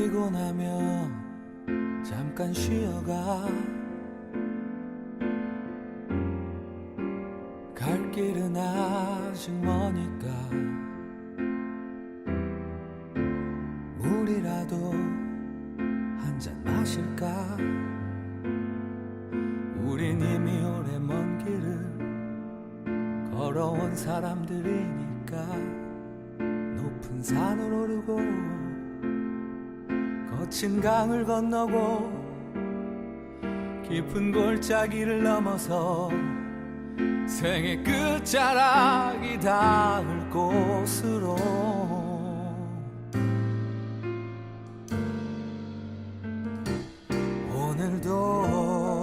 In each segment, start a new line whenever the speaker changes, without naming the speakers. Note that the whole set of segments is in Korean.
나면 잠깐 쉬어가. 갈 길은 아직 머니까 물이라도 한 잔 마실까? 우린 이미 오래 먼 길을 걸어온 사람들이니까 높은 산을 오르고 거친 강을 건너고 깊은 골짜기를 넘어서 생의 끝자락이 닿을 곳으로. 오늘도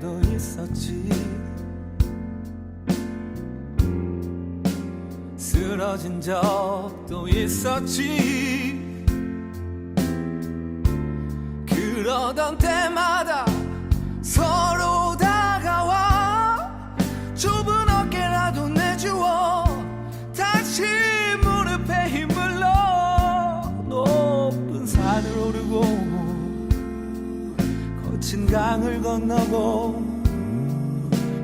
때도 있었지. 쓰러진 적도 있었지. 그러던 때마다 서로 다가와 좁은 어깨라도 내주어 다시 무릎에 힘을 넣어 높은 산을 오르고 거친 강을 건너고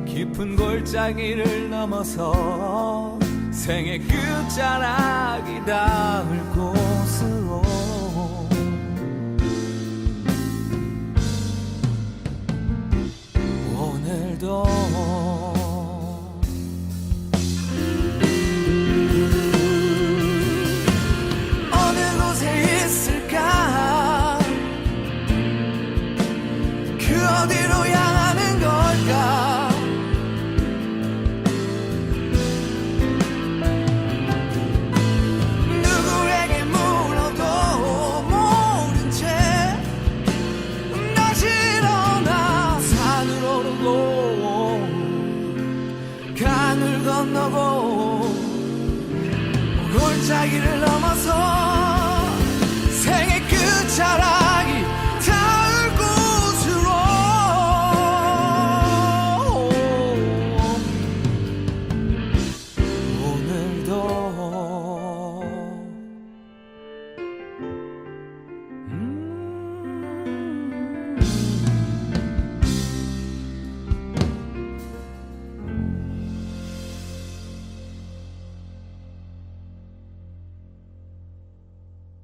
깊은 골짜기를 넘어서 생의 끝자락이 닿을 곳으로. 오늘도 너고 골짜기를 넘어서